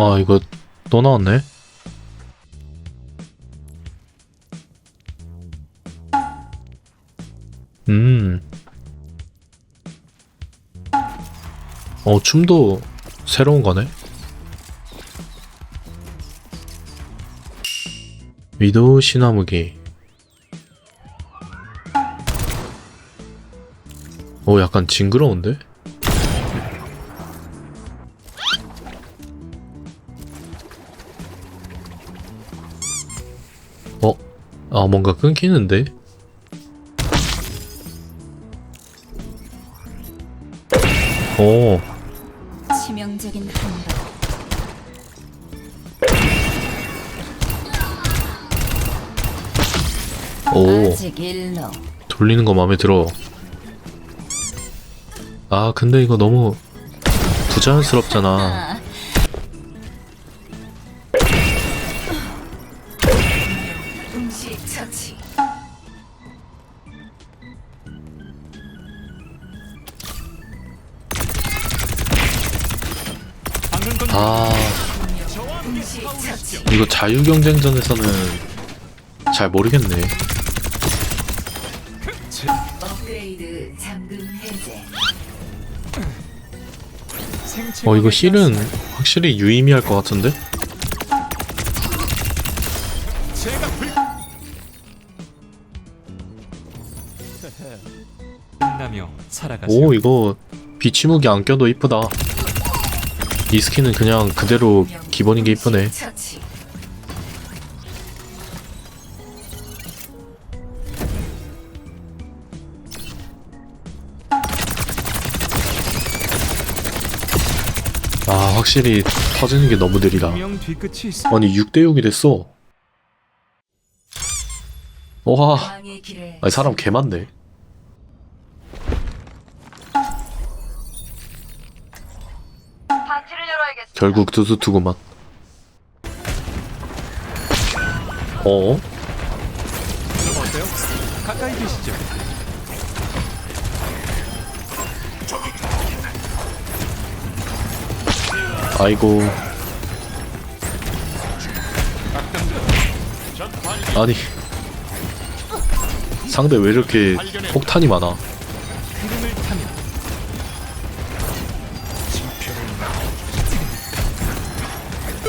아 이거 또 나왔네 음. 어, 춤도 새로운 거네. 위도 시나무기. 오, 약간 징그러운데? 어? 아, 뭔가 끊기는데? 오, 치명적인 한방. 오. 아직. 돌리는 거 마음에 들어. 아, 근데 이거 너무 부자연스럽잖아. 아. 이거 자유 경쟁전에서는 잘 모르겠네. 어, 이거 힐은 확실히 유의미할 것 같은데? 오, 이거 비치무기 안 껴도 이쁘다. 이 스킨은 그냥 그대로 기본인 게 이쁘네. 아, 확실히 터지는 게 너무 느리다. 아니, 6대 6이 됐어. 와, 아니, 사람 개 많네. 결국 두두두구만. 어? 어때요? 가까이 계시죠. 아이고. 아니. 상대 왜 이렇게 폭탄이 많아?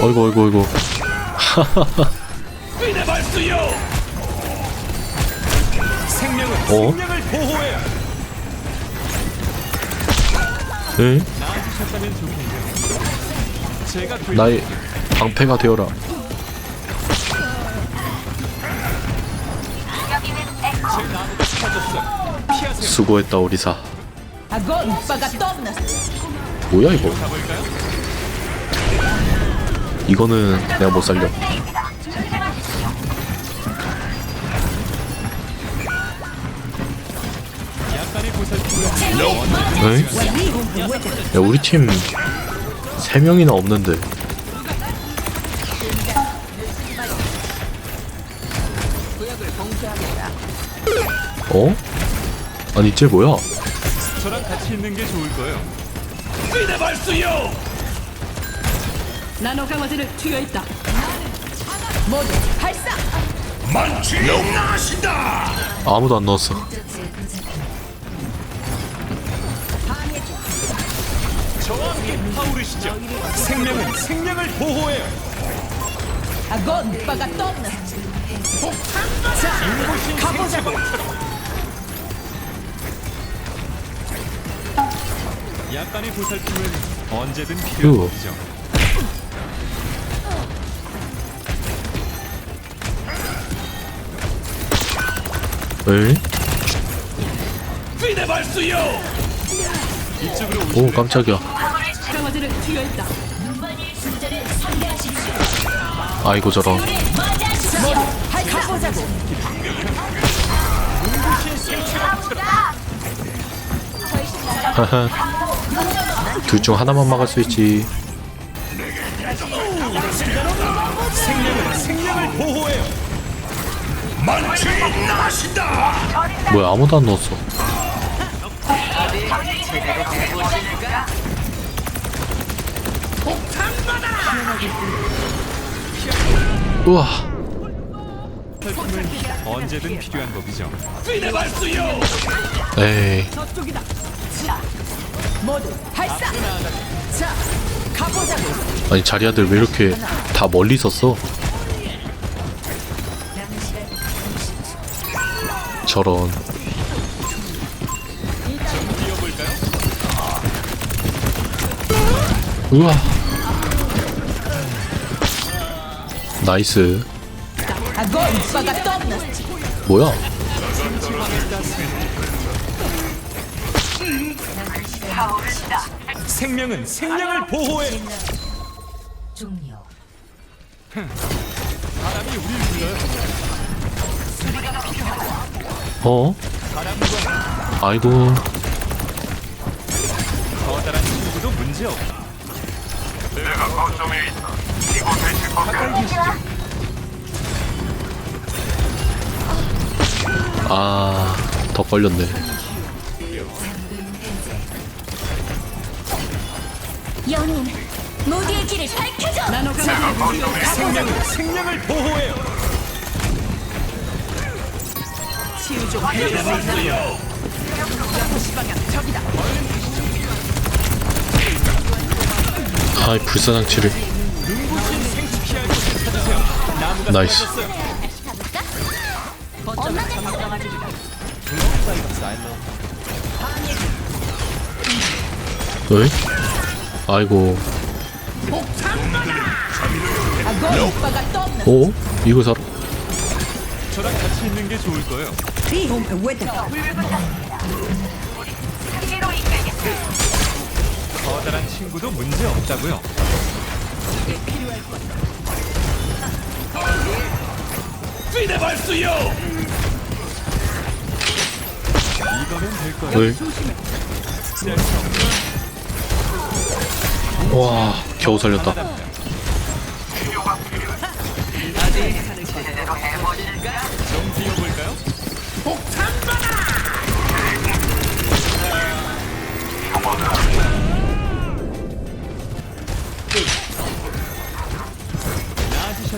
어이구 어이구 어이구. 어? 생명을 에? 네? 나의 방패가 되어라. 수고했다 우리사. 뭐야 이거? 이거는 내가 못 살려. 약간의 보살핌을 에? 야, 우리 팀 3명이나 없는데. 어? 아니, 쟤 뭐야? 저랑 같이 있는 게 좋을 거예요. 나노 강화제를 투여했다. 모두 발사. 만치 나신다. 아무도 안 넣었어. 저와 함 타오르시죠. 생명은 생명을 보호해. 아건 바가 떴네. 자, 가보자. 약간의 보살핌은 언제든 필요하죠. 에? 이쪽으로 오, 깜짝이야. 아이고, 저런. 둘 중 하나만 막을 수 있지. 생명은 생명을 보호해요. 뭐야, 아무도 안 넣었어. 우와 언제든 필요한 법이죠. 에이 저쪽이다. 자, 모두 발사. 자, 가보자고. 아니 자리아들 왜 이렇게 다 멀리 있었어 저런. 우와. 나이스. 뭐야? 생명은 생명을 보호해. 종료 바람이 우리를 불러요. 어 아이고 커다란 친구도 문제 없다. 가까이 계시죠. 아더 걸렸네 연인 모두의 길을 밝혀줘 나노 강화제를 투여했다. 생명은 생명을 보호해요. 치유종 배려받는다. 잠시 아이 불사장 치료 나이스 어이 아이고 아, 오? 이거 사러 저랑 같이 있는 게 좋을 거예요. 커다란 친구도 문제 없다고요. 이거면 될 거예요. 어이? 와 겨우 살렸다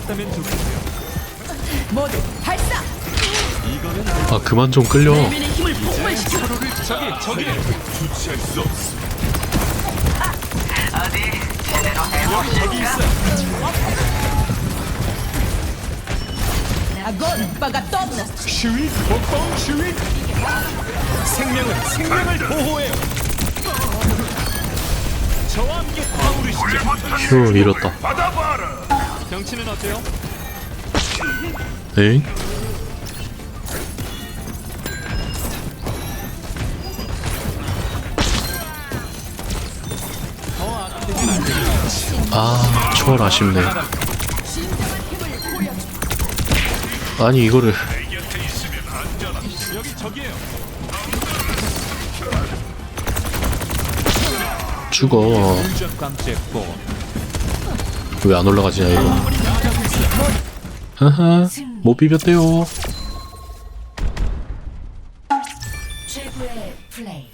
하셨다면 좋겠어요. 모두 발사. 이거는 아 그만 좀 끌려 국민의 힘을 폭발시켜. 저기 저기 주체할 수 없어. 어디 제대로 여기 여기 아가 떠나. 슈익 먹방 슈익. 생명은 생명을 보호해요. 저와 함께 타오르시죠. 휴 이렇다 받아봐라. 경치는 어때요? 에이? 아 초월 아쉽네 아니 이거를. 죽어 왜 안 올라가지냐 이거 하하 못 비볐대요 최고의 플레이.